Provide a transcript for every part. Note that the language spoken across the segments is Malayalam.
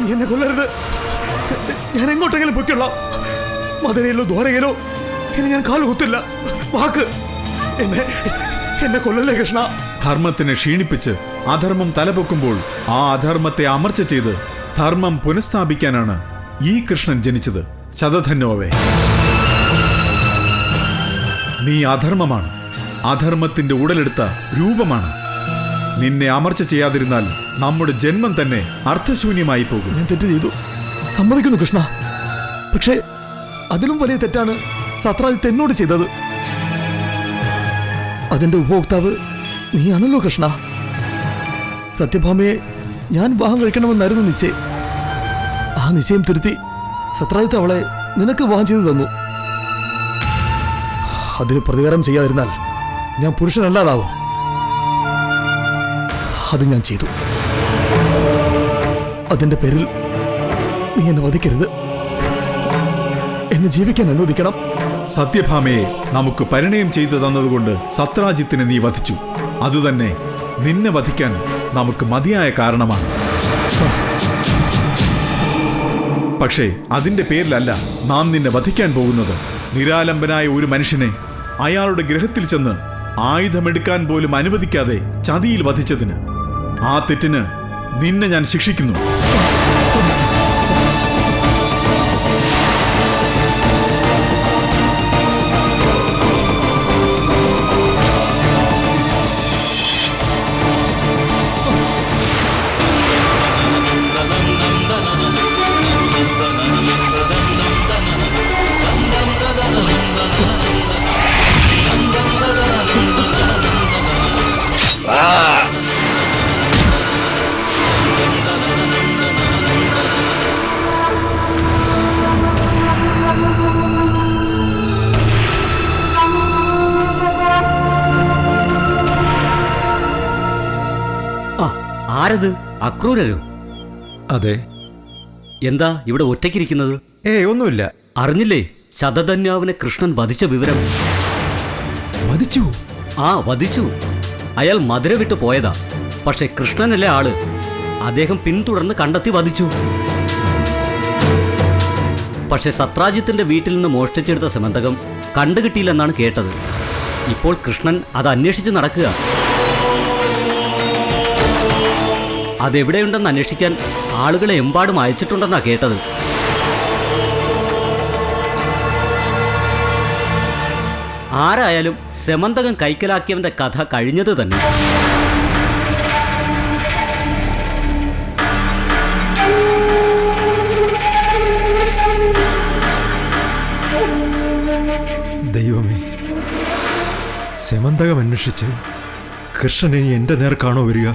നീ എന്നെ കൊല്ലരുത്. ഞാൻ എങ്ങോട്ടെങ്കിലും പൊയ്ക്കൊള്ളാം. മധുരയിലോ ദ്വാരയിലോ ഇനി ഞാൻ കാലു കുത്തില്ല. വാക്ക്. എന്നെ എന്നെ കൊല്ലല്ലേ കൃഷ്ണ. ധർമ്മത്തിനെ ക്ഷീണിപ്പിച്ച് അധർമ്മം തലപൊക്കുമ്പോൾ ആ അധർമ്മത്തെ അമർച്ച ചെയ്ത് ധർമ്മം പുനഃസ്ഥാപിക്കാനാണ് ഈ കൃഷ്ണൻ ജനിച്ചത്. ശതധന്യോവേ നീ അധർമ്മമാണ്. അധർമ്മത്തിന്റെ ഉടലെടുത്ത രൂപമാണ്. നിന്നെ അമർച്ച ചെയ്യാതിരുന്നാൽ നമ്മുടെ ജന്മം തന്നെ അർത്ഥശൂന്യമായി പോകും. ഞാൻ തെറ്റ് ചെയ്തു? സമ്മതിക്കുന്നു കൃഷ്ണ. പക്ഷേ അതിലും വലിയ തെറ്റാണ് സത്രാജിത്ത് എന്നോട് ചെയ്തത്. അതിന്റെ ഉപഭോക്താവ് നീയാണല്ലോ കൃഷ്ണ. സത്യഭാമയെ ഞാൻ വിവാഹം കഴിക്കണമെന്നായിരുന്നു നിശ്ചയം. ആ നിശ്ചയം തിരുത്തി സത്രാജിത്ത് അവളെ നിനക്ക് വിവാഹം ചെയ്തു തന്നു. അതിന് പ്രതികാരം ചെയ്യാതിരുന്നാൽ ഞാൻ പുരുഷനല്ലാതാവും. അത് ഞാൻ ചെയ്തു. അതിന്റെ പേരിൽ നീ എന്നെ വധിക്കരുത്. എന്നെ ജീവിക്കാൻ അനുവദിക്കണം. സത്യഭാമയെ നമുക്ക് പരിണയം ചെയ്തു തന്നതുകൊണ്ട് സത്രാജിത്തിനെ നീ വധിച്ചു. അതുതന്നെ നിന്നെ വധിക്കാൻ നമുക്ക് മതിയായ കാരണമാണ്. പക്ഷേ അതിന്റെ പേരിലല്ല നാം നിന്നെ വധിക്കാൻ പോകുന്നത്. നിരാലംബനായ ഒരു മനുഷ്യനെ അയാളുടെ ഗ്രഹത്തിൽ ചെന്ന് ആയുധമെടുക്കാൻ പോലും അനുവദിക്കാതെ ചതിയിൽ വധിച്ചതിന് ആ തെറ്റിന് നിന്നെ ഞാൻ ശിക്ഷിക്കുന്നു. ആരത്? അക്രൂരരോ അതെ. എന്താ ഇവിടെ ഒറ്റയ്ക്കിരിക്കുന്നത്? ഏ ഒന്നുമില്ല. അറിഞ്ഞില്ലേ? ശതധന്യാവിനെ കൃഷ്ണൻ വധിച്ച വിവരം. വധിച്ചു? ആ വധിച്ചു. അയാൾ മധുര വിട്ടു പോയതാ. പക്ഷെ കൃഷ്ണനല്ലേ ആൾ. അദ്ദേഹം പിന്തുടർന്ന് കണ്ടെത്തി വധിച്ചു. പക്ഷെ സത്രാജിത്തിന്റെ വീട്ടിൽ നിന്ന് മോഷ്ടിച്ചെടുത്ത സമന്തകം കണ്ടുകിട്ടിയില്ലെന്നാണ് കേട്ടത്. ഇപ്പോൾ കൃഷ്ണൻ അത് അന്വേഷിച്ച് നടക്കുക. അതെവിടെയുണ്ടെന്ന് അന്വേഷിക്കാൻ ആളുകളെ എമ്പാടും അയച്ചിട്ടുണ്ടെന്നാ കേട്ടത്. ആരായാലും സെമന്തകം കൈക്കലാക്കിയവന്റെ കഥ കഴിഞ്ഞത് തന്നെ. ദൈവമേ സെമന്തകം അന്വേഷിച്ച് കൃഷ്ണൻ ഇനി എന്റെ നേർക്കാണോ വരിക?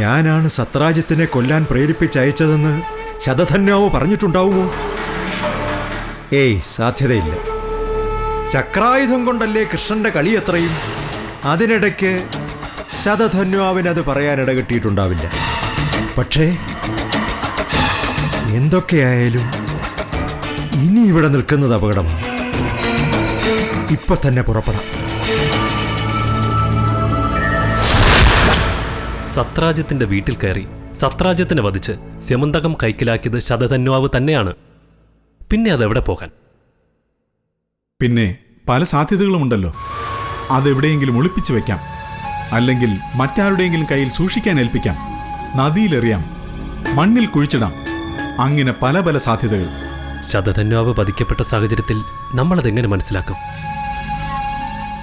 ഞാനാണ് സത്രാജിത്തിനെ കൊല്ലാൻ പ്രേരിപ്പിച്ചയച്ചതെന്ന് ശതധന്യാവ് പറഞ്ഞിട്ടുണ്ടാവുമോ? ഏയ് സാധ്യതയില്ല. ചക്രായുധം കൊണ്ടല്ലേ കൃഷ്ണന്റെ കളി എത്രയും അതിനിടയ്ക്ക് അത് പറയാനിട കിട്ടിയിട്ടുണ്ടാവില്ല പക്ഷേ എന്തൊക്കെയായാലും ഇനി ഇവിടെ നിൽക്കുന്നത് അപകടമാണ്. ഇപ്പൊ തന്നെ പുറപ്പെടാം. സത്രാജ്യത്തിന്റെ വീട്ടിൽ കയറി സത്രാജ്യത്തിനെ വധിച്ച് സ്യമന്തകം കൈക്കലാക്കിയത് ശതധന്വാവ് തന്നെയാണ്. പിന്നെ അതെവിടെ പോകാൻ? പിന്നെ പല സാധ്യതകളുമുണ്ടല്ലോ അതെവിടെയെങ്കിലും ഒളിപ്പിച്ചു വെക്കാം. അല്ലെങ്കിൽ മറ്റാരുടെയെങ്കിലും കയ്യിൽ സൂക്ഷിക്കാൻ ഏൽപ്പിക്കാം. നദിയിലെറിയാം. മണ്ണിൽ കുഴിച്ചിടാം. അങ്ങനെ പല പല സാധ്യതകൾ. ശതധന്വാവ് വധിക്കപ്പെട്ട സാഹചര്യത്തിൽ നമ്മളതെങ്ങനെ മനസ്സിലാക്കും?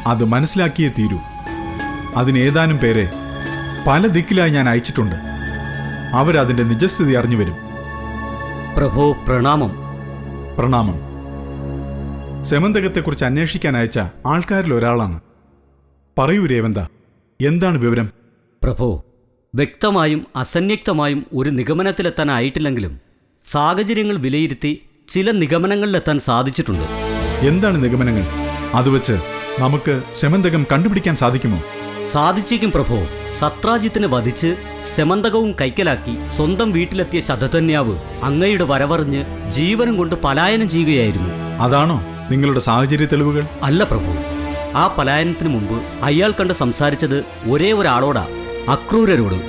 അത് മനസ്സിലാക്കിയേ തീരൂ. അതിനേതാനും പേരെ പല ദിക്കിലായി ഞാൻ അയച്ചിട്ടുണ്ട്. അവരതിന്റെ നിജസ്ഥിതി അറിഞ്ഞു വരും. പ്രഭോ പ്രണാമം. പ്രണാമം. സെമന്തകത്തെക്കുറിച്ച് അന്വേഷിക്കാൻ അയച്ച ആൾക്കാരിൽ ഒരാളാണ്. പറയൂ രേവന്ത എന്താണ് വിവരം? പ്രഭു വ്യക്തമായും അസന്യക്തമായും ഒരു നിഗമനത്തിലെത്താനായിട്ടില്ലെങ്കിലും സാഹചര്യങ്ങൾ വിലയിരുത്തി ചില നിഗമനങ്ങളിലെത്താൻ സാധിച്ചിട്ടുണ്ട്. എന്താണ് നിഗമനങ്ങൾ? അത് വെച്ച് നമുക്ക് സെമന്തകം കണ്ടുപിടിക്കാൻ സാധിക്കുമോ? സാധിച്ചേക്കും പ്രഭോ. സത്രാജിത്തിനെ വധിച്ച് സെമന്തകവും കൈക്കലാക്കി സ്വന്തം വീട്ടിലെത്തിയ ശതധന്യാവ് അങ്ങയുടെ വരവറിഞ്ഞ് ജീവനും കൊണ്ട് പലായനം ചെയ്യുകയായിരുന്നു. അതാണോ നിങ്ങളുടെ സാഹചര്യ തെളിവുകൾ? അല്ല പ്രഭു. ആ പലായനത്തിന് മുമ്പ് അയാൾ കണ്ട് സംസാരിച്ചത് ഒരേ ഒരാളോടാ അക്രൂരരോട്.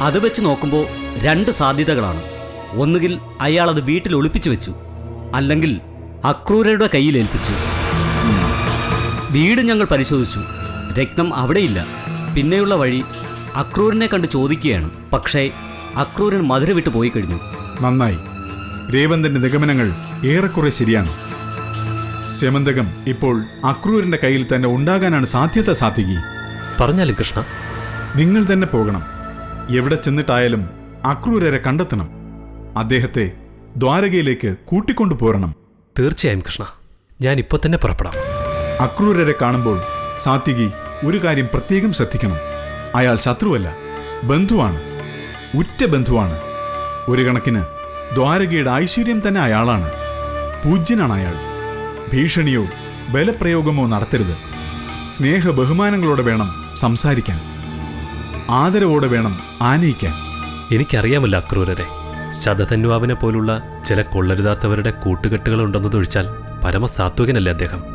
അത് വെച്ച് നോക്കുമ്പോൾ രണ്ട് സാധ്യതകളാണ്. ഒന്നുകിൽ അയാൾ അത് വീട്ടിൽ ഒളിപ്പിച്ചു വെച്ചു അല്ലെങ്കിൽ അക്രൂരരുടെ കയ്യിൽ ഏൽപ്പിച്ചു. വീട് ഞങ്ങൾ പരിശോധിച്ചു. രക്തം അവിടെയില്ല. പിന്നെയുള്ള വഴി അക്രൂരനെ കണ്ട് ചോദിക്കുകയാണ്. പക്ഷേ അക്രൂരൻ മധുര വിട്ടു പോയി കഴിഞ്ഞു. നന്നായി. രേവന്തന്റെ നിഗമനങ്ങൾ ഏറെക്കുറെ ശരിയാണ്. സ്യമന്തകം ഇപ്പോൾ അക്രൂരിന്റെ കയ്യിൽ തന്നെ ഉണ്ടാകാനാണ് സാധ്യത സാത്വികി പറഞ്ഞാലും കൃഷ്ണ. നിങ്ങൾ തന്നെ പോകണം. എവിടെ ചെന്നിട്ടായാലും അക്രൂരരെ കണ്ടെത്തണം. അദ്ദേഹത്തെ ദ്വാരകയിലേക്ക് കൂട്ടിക്കൊണ്ടു പോരണം. തീർച്ചയായും കൃഷ്ണ. ഞാൻ ഇപ്പോൾ തന്നെ പുറപ്പെടാം. അക്രൂരരെ കാണുമ്പോൾ സാത്വികി ഒരു കാര്യം പ്രത്യേകം ശ്രദ്ധിക്കണം. അയാൾ ശത്രുവല്ല ബന്ധുവാണ് ഉറ്റ ബന്ധുവാണ്. ഒരു കണക്കിന് ദ്വാരകയുടെ ഐശ്വര്യം തന്നെ അയാളാണ്. പൂജ്യനാണ് അയാൾ. ഭീഷണിയോ ബലപ്രയോഗമോ നടത്തരുത്. സ്നേഹ ബഹുമാനങ്ങളോടെ വേണം സംസാരിക്കാൻ. ആദരവോടെ വേണം ആനയിക്കാൻ. എനിക്കറിയാമല്ലോ അക്രൂരരെ. ശതധന്വാവിനെ പോലുള്ള ചില കൊള്ളരുതാത്തവരുടെ കൂട്ടുകെട്ടുകളുണ്ടെന്നതൊഴിച്ചാൽ പരമസാത്വികനല്ലേ അദ്ദേഹം?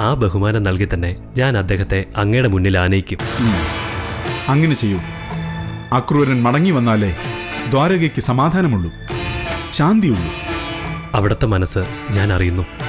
ആ ബഹുമാനം നൽകി തന്നെ ഞാൻ അദ്ദേഹത്തെ അങ്ങയുടെ മുന്നിൽ ആനയിക്കും. അങ്ങനെ ചെയ്യൂ. അക്രൂരൻ മടങ്ങി വന്നാലേ ദ്വാരകയ്ക്ക് സമാധാനമുള്ളൂ. ശാന്തിയുള്ളൂ. അവിടുത്തെ മനസ്സ് ഞാൻ അറിയുന്നു.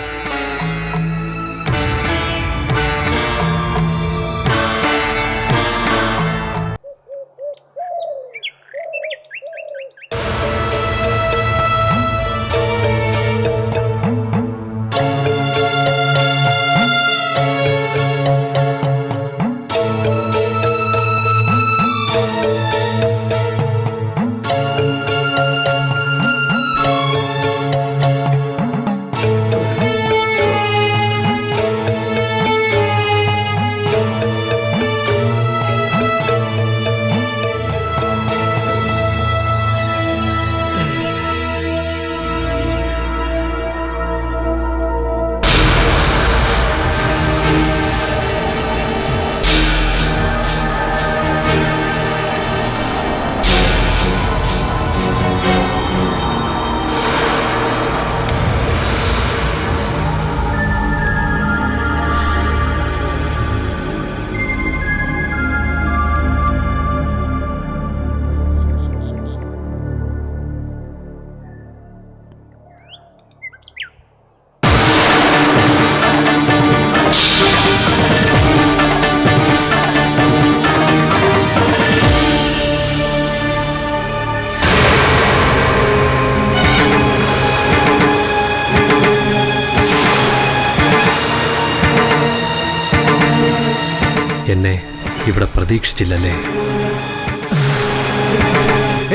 ഇവിടെ പ്രതീക്ഷിച്ചില്ലല്ലേ?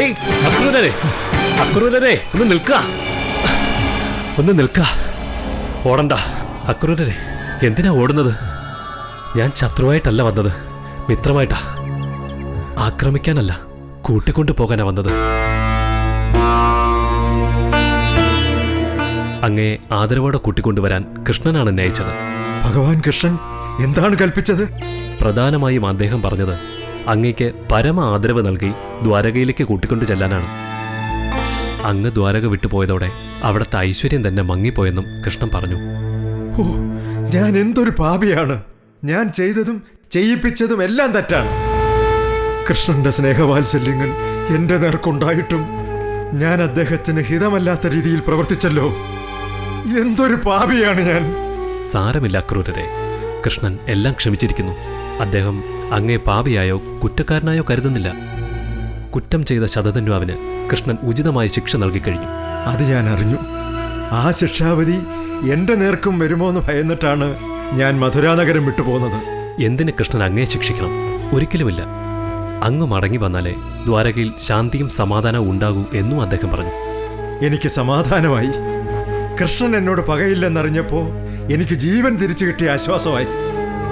ഏയ് അക്രൂരരെ അക്രൂരരെ ഒന്ന് നിൽക്ക ഒന്ന് നിൽക്ക ഓടണ്ട. അക്രൂരരെ എന്തിനാ ഓടുന്നത്? ഞാൻ ശത്രുവായിട്ടല്ല വന്നത്. മിത്രമായിട്ടാ. ആക്രമിക്കാനല്ല കൂട്ടിക്കൊണ്ടു പോകാനാ വന്നത്. അങ്ങേ ആദരവോടെ കൂട്ടിക്കൊണ്ടുവരാൻ കൃഷ്ണനാണ് എന്നെ അയച്ചത് ഭഗവാൻ കൃഷ്ണൻ എന്താണ് കൽപ്പിച്ചത്? പ്രധാനമായും അദ്ദേഹം പറഞ്ഞത് അങ്ങയ്ക്ക് പരമ ആദരവ് നൽകി ദ്വാരകയിലേക്ക് കൂട്ടിക്കൊണ്ടു ചെല്ലാനാണ്. അങ്ങ് ദ്വാരക വിട്ടുപോയതോടെ അവിടുത്തെ ഐശ്വര്യം തന്നെ മങ്ങിപ്പോയെന്നും കൃഷ്ണൻ പറഞ്ഞു. ഓ ഞാൻ എന്തൊരു പാപിയാണ്. ഞാൻ ചെയ്തതും ചെയ്യിപ്പിച്ചതും എല്ലാം തെറ്റാണ്. കൃഷ്ണന്റെ സ്നേഹവാത്സല്യങ്ങൾ എന്റെ നേർക്കുണ്ടായിട്ടും ഞാൻ അദ്ദേഹത്തിന് ഹിതമല്ലാത്ത രീതിയിൽ പ്രവർത്തിച്ചല്ലോ. എന്തൊരു പാപിയാണ് ഞാൻ. സാരമില്ല അക്രൂരരെ കൃഷ്ണൻ എല്ലാം ക്ഷമിച്ചിരിക്കുന്നു. അദ്ദേഹം അങ്ങേ പാപിയായോ കുറ്റക്കാരനായോ കരുതുന്നില്ല. കുറ്റം ചെയ്ത ശതധന്വാവിന് കൃഷ്ണൻ ഉചിതമായ ശിക്ഷ നൽകിക്കഴിഞ്ഞു അത് ഞാൻ അറിഞ്ഞു ആ ശിക്ഷാവധി എന്റെ നേർക്കും വരുമോ എന്ന് ഭയന്നിട്ടാണ് ഞാൻ മധുരാനഗരം വിട്ടുപോകുന്നത്. എന്തിന് കൃഷ്ണൻ അങ്ങേ ശിക്ഷിക്കണം? ഒരിക്കലുമില്ല. അങ്ങ് മടങ്ങി വന്നാലേ ദ്വാരകയിൽ ശാന്തിയും സമാധാനവും ഉണ്ടാകൂ എന്നും അദ്ദേഹം പറഞ്ഞു. എനിക്ക് സമാധാനമായി. കൃഷ്ണൻ എന്നോട് പകയില്ലെന്നറിഞ്ഞപ്പോ എനിക്ക് ജീവൻ തിരിച്ചു കിട്ടിയ ആശ്വാസമായി.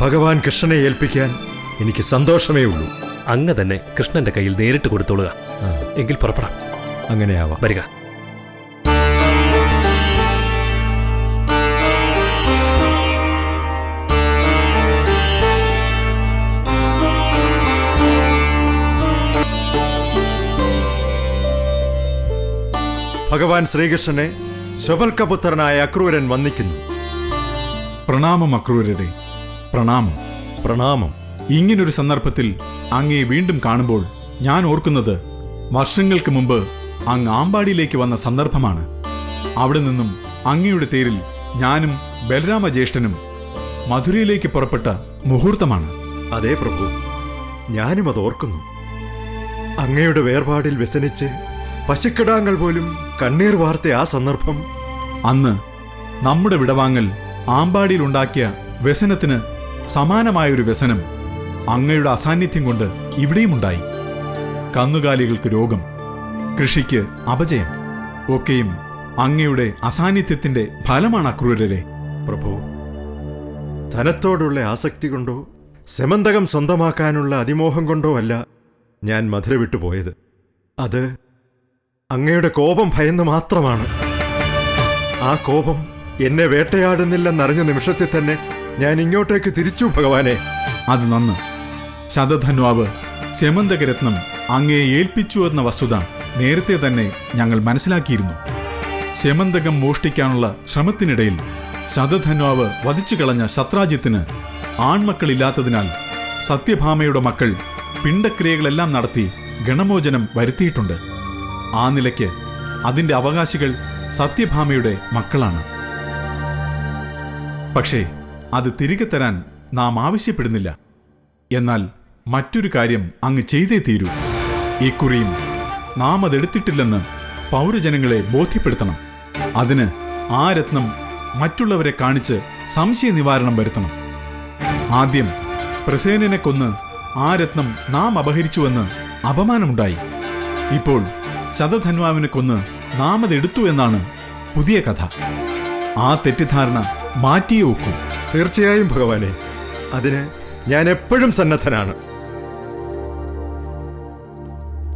ഭഗവാൻ കൃഷ്ണനെ ഏൽപ്പിക്കാൻ എനിക്ക് സന്തോഷമേ ഉള്ളൂ. അങ്ങ് തന്നെ കൃഷ്ണന്റെ കയ്യിൽ നേരിട്ട് കൊടുത്തോളുക. എങ്കിൽ പുറപ്പെടാം. അങ്ങനെയാവാം. വരിക. ഭഗവാൻ ശ്രീകൃഷ്ണനെ ശബൽക്കപുത്രനായ അക്രൂരൻ വന്ദിക്കുന്നു. പ്രണാമം അക്രൂരരെ. പ്രണാമം. പ്രണാമം. ഇങ്ങനൊരു സന്ദർഭത്തിൽ അങ്ങയെ വീണ്ടും കാണുമ്പോൾ ഞാൻ ഓർക്കുന്നത് വർഷങ്ങൾക്ക് മുമ്പ് അങ്ങ് ആമ്പാടിയിലേക്ക് വന്ന സന്ദർഭമാണ്. അവിടെ നിന്നും അങ്ങയുടെ തേരിൽ ഞാനും ബലരാമ ജ്യേഷ്ഠനും മധുരയിലേക്ക് പുറപ്പെട്ട മുഹൂർത്തമാണ്. അതേ പ്രഭു ഞാനും അത് ഓർക്കുന്നു. അങ്ങയുടെ വേർപാടിൽ വ്യസനിച്ച് പശുക്കിടാങ്ങൾ പോലും കണ്ണീർ വാർത്ത ആ സന്ദർഭം. അന്ന് നമ്മുടെ വിടവാങ്ങൽ ആമ്പാടിയിൽ ഉണ്ടാക്കിയ വ്യസനത്തിന് സമാനമായൊരു വ്യസനം അങ്ങയുടെ അസാന്നിധ്യം കൊണ്ട് ഇവിടെയുമുണ്ടായി. കന്നുകാലികൾക്ക് രോഗം കൃഷിക്ക് അപജയം ഒക്കെയും അങ്ങയുടെ അസാന്നിധ്യത്തിന്റെ ഫലമാണ് അക്രൂരരെ. പ്രഭു ധനത്തോടുള്ള ആസക്തി കൊണ്ടോ സെമന്തകം സ്വന്തമാക്കാനുള്ള അതിമോഹം കൊണ്ടോ അല്ല ഞാൻ മധുര വിട്ടുപോയത് അത് അങ്ങയുടെ കോപം ഭയന്ന് മാത്രമാണ്. ആ കോപം എന്നെ വേട്ടയാടുന്നില്ലെന്നറിഞ്ഞ നിമിഷത്തിൽ തന്നെ ഞാൻ ഇങ്ങോട്ടേക്ക് തിരിച്ചു ഭഗവാനെ. അത് നന്ന്. ശതധന്വാവ് സെമന്തകരത്നം അങ്ങയെ ഏൽപ്പിച്ചു എന്ന വസ്തുത നേരത്തെ തന്നെ ഞങ്ങൾ മനസ്സിലാക്കിയിരുന്നു. ശമന്തകം മോഷ്ടിക്കാനുള്ള ശ്രമത്തിനിടയിൽ ശതധന്വാവ് വധിച്ചു കളഞ്ഞ ശത്രാജിത്തിന് ആൺമക്കളില്ലാത്തതിനാൽ സത്യഭാമയുടെ മക്കൾ പിണ്ടക്രിയകളെല്ലാം നടത്തി ഗണമോചനം വരുത്തിയിട്ടുണ്ട്. ആ നിലയ്ക്ക് അതിന്റെ അവകാശികൾ സത്യഭാമയുടെ മക്കളാണ്. പക്ഷേ അത് തിരികെ തരാൻ നാം ആവശ്യപ്പെടുന്നില്ല. എന്നാൽ മറ്റൊരു കാര്യം അങ്ങ് ചെയ്തേ തീരൂ. ഇക്കുറിയും നാം അതെടുത്തിട്ടില്ലെന്ന് പൗരജനങ്ങളെ ബോധ്യപ്പെടുത്തണം. അതിന് ആ രത്നം മറ്റുള്ളവരെ കാണിച്ച് സംശയ നിവാരണം വരുത്തണം. ആദ്യം പ്രസേനനെ കൊന്ന് ആ രത്നം നാം അപഹരിച്ചുവെന്ന് അപമാനമുണ്ടായി. ഇപ്പോൾ ശതധന്വാവിനെ കൊന്ന് നാം അതെടുത്തു എന്നാണ് പുതിയ കഥ. ആ തെറ്റിദ്ധാരണ മാറ്റിയേ ഒക്കൂ. തീർച്ചയായും ഭഗവാനെ. അതിന് ഞാൻ എപ്പോഴും സന്നദ്ധനാണ്.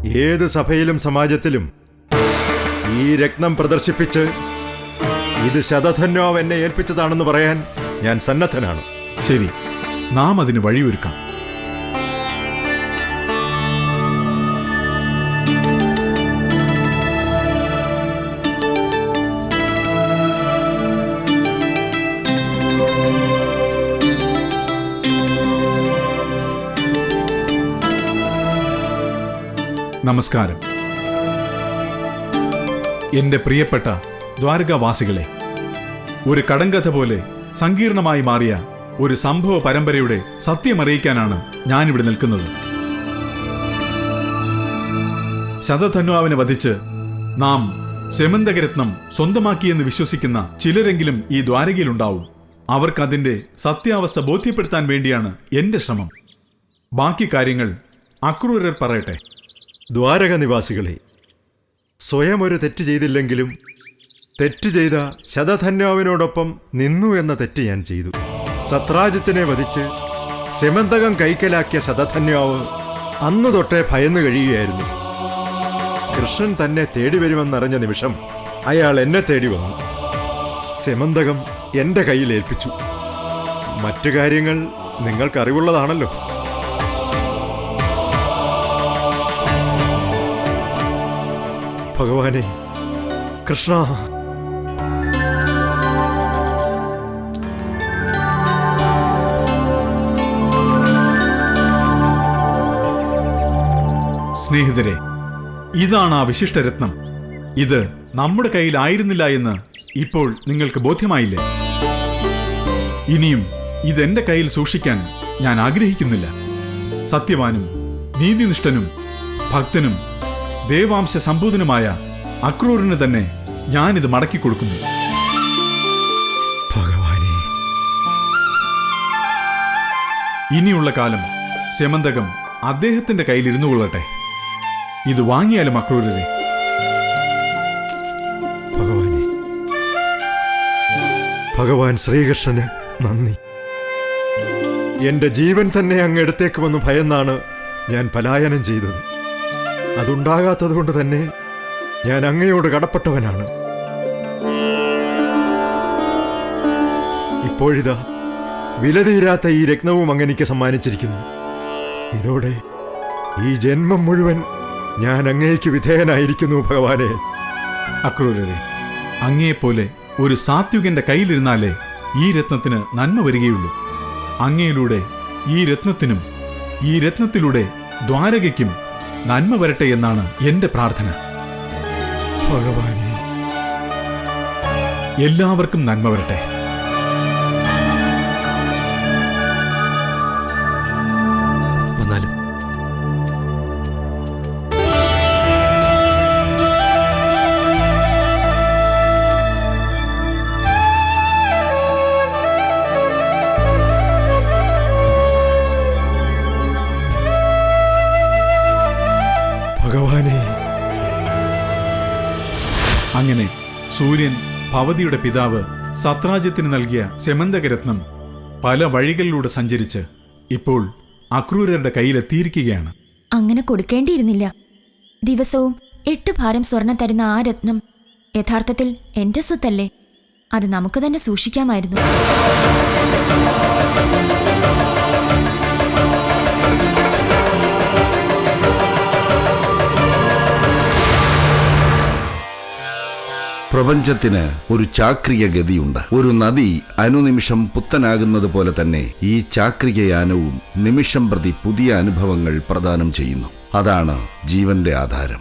ഏത് സഭയിലും സമാജത്തിലും ഈ രത്നം പ്രദർശിപ്പിച്ച് ഇത് ശതധന്വാവ് എന്നെ ഏൽപ്പിച്ചതാണെന്ന് പറയാൻ ഞാൻ സന്നദ്ധനാണ്. ശരി നാം അതിന് വഴിയൊരുക്കാം. നമസ്കാരം. എന്റെ പ്രിയപ്പെട്ട ദ്വാരകാവാസികളെ ഒരു കടങ്കഥ പോലെ സങ്കീർണമായി മാറിയ ഒരു സംഭവ പരമ്പരയുടെ സത്യമറിയിക്കാനാണ് ഞാനിവിടെ നിൽക്കുന്നത്. ശതധന്വാവിനെ വധിച്ച് നാം സെമന്തകരത്നം സ്വന്തമാക്കിയെന്ന് വിശ്വസിക്കുന്ന ചിലരെങ്കിലും ഈ ദ്വാരകയിലുണ്ടാവും. അവർക്കതിന്റെ സത്യാവസ്ഥ ബോധ്യപ്പെടുത്താൻ വേണ്ടിയാണ് എന്റെ ശ്രമം. ബാക്കി കാര്യങ്ങൾ അക്രൂരർ പറയട്ടെ. ദ്വാരക നിവാസികളെ സ്വയം ഒരു തെറ്റ് ചെയ്തില്ലെങ്കിലും തെറ്റ് ചെയ്ത ശതധന്യാവിനോടൊപ്പം നിന്നു എന്ന തെറ്റ് ഞാൻ ചെയ്തു. സത്രാജിത്തിനെ വധിച്ച് സെമന്തകം കൈക്കലാക്കിയ ശതധന്യാവ് അന്നു തൊട്ടേ ഭയന്നു കഴിയുകയായിരുന്നു. കൃഷ്ണൻ തന്നെ തേടി വരുമെന്നറിഞ്ഞ നിമിഷം അയാൾ എന്നെ തേടി വന്നു. സെമന്തകം എന്റെ കയ്യിൽ ഏൽപ്പിച്ചു. മറ്റു കാര്യങ്ങൾ നിങ്ങൾക്കറിവുള്ളതാണല്ലോ. ഭഗവാനെ കൃഷ്ണ. സ്നേഹിതരെ ഇതാണ് ആ വിശിഷ്ടരത്നം. ഇത് നമ്മുടെ കയ്യിലായിരുന്നില്ല എന്ന് ഇപ്പോൾ നിങ്ങൾക്ക് ബോധ്യമായില്ലേ? ഇനിയും ഇതെന്റെ കയ്യിൽ സൂക്ഷിക്കാൻ ഞാൻ ആഗ്രഹിക്കുന്നില്ല. സത്യവാനും നീതിനിഷ്ഠനും ഭക്തനും ദേവാംശ സമ്പൂതനുമായ അക്രൂറിന് തന്നെ ഞാനിത് മടക്കി കൊടുക്കുന്നു. ഭഗവാനെ. ഇനിയുള്ള കാലം സെമന്തകം അദ്ദേഹത്തിന്റെ കയ്യിൽ ഇരുന്നു കൊള്ളട്ടെ. ഇത് വാങ്ങിയാലും അക്രൂരരെ. ഭഗവാനെ. ഭഗവാൻ ശ്രീകൃഷ്ണന് നന്ദി. എന്റെ ജീവൻ തന്നെ അങ്ങ് എടുത്തേക്കുമെന്ന് ഭയന്നാണ് ഞാൻ പലായനം ചെയ്തത്. അതുണ്ടാകാത്തതുകൊണ്ട് തന്നെ ഞാൻ അങ്ങയോട് കടപ്പെട്ടവനാണ്. ഇപ്പോഴിതാ വിലതീരാത്ത ഈ രത്നവും അങ്ങനിക്ക് സമ്മാനിച്ചിരിക്കുന്നു. ഇതോടെ ഈ ജന്മം മുഴുവൻ ഞാൻ അങ്ങേക്ക് വിധേയനായിരിക്കുന്നു ഭഗവാനെ. അക്രൂരരെ അങ്ങയെപ്പോലെ ഒരു സാത്വികന്റെ കയ്യിലിരുന്നാലേ ഈ രത്നത്തിന് നന്മ വരികയുള്ളൂ. അങ്ങയിലൂടെ ഈ രത്നത്തിനും ഈ രത്നത്തിലൂടെ ദ്വാരകയ്ക്കും നന്മ വരട്ടെ എന്നാണ് എന്റെ പ്രാർത്ഥന. ഭഗവാനെ. എല്ലാവർക്കും നന്മ വരട്ടെ. ഭവതിയുടെ പിതാവ് സത്രാജ്യത്തിന് നൽകിയ സെമന്തകരത്നം പല വഴികളിലൂടെ സഞ്ചരിച്ച് ഇപ്പോൾ അക്രൂരരുടെ കയ്യിലെത്തിയിരിക്കുകയാണ്. അങ്ങനെ കൊടുക്കേണ്ടിയിരുന്നില്ല. ദിവസവും എട്ട് ഭാരം സ്വർണം തരുന്ന ആ രത്നം യഥാർത്ഥത്തിൽ എന്റെ സ്വത്തല്ലേ? അത് നമുക്ക് തന്നെ സൂക്ഷിക്കാമായിരുന്നു. പ്രപഞ്ചത്തിന് ഒരു ചാക്രിക ഗതിയുണ്ട് ഒരു നദി അനുനിമിഷം പുത്തനാകുന്നത് പോലെ തന്നെ ഈ ചാക്രികയാനവും നിമിഷം പ്രതി പുതിയ അനുഭവങ്ങൾ പ്രദാനം ചെയ്യുന്നു. അതാണ് ജീവന്റെ ആധാരം.